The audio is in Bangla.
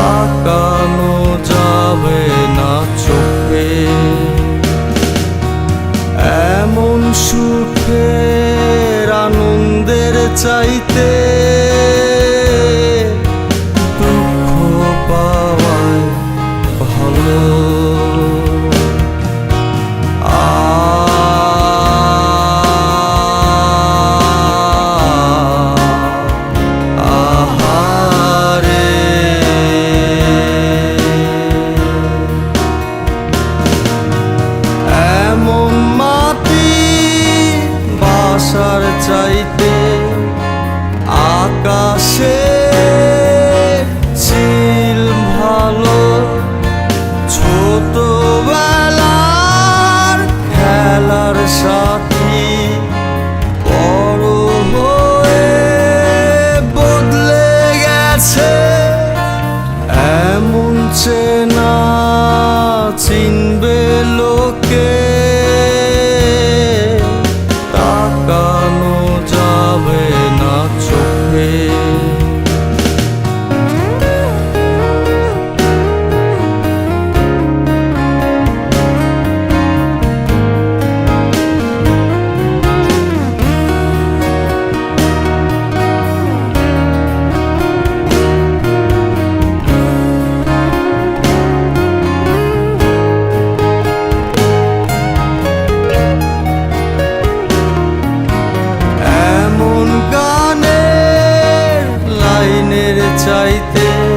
তাকানো যাবে না চোখে। এমন সুখের আনন্দের চাই বাসার চাইতে আকাশে ছিল ভালো। চাইতে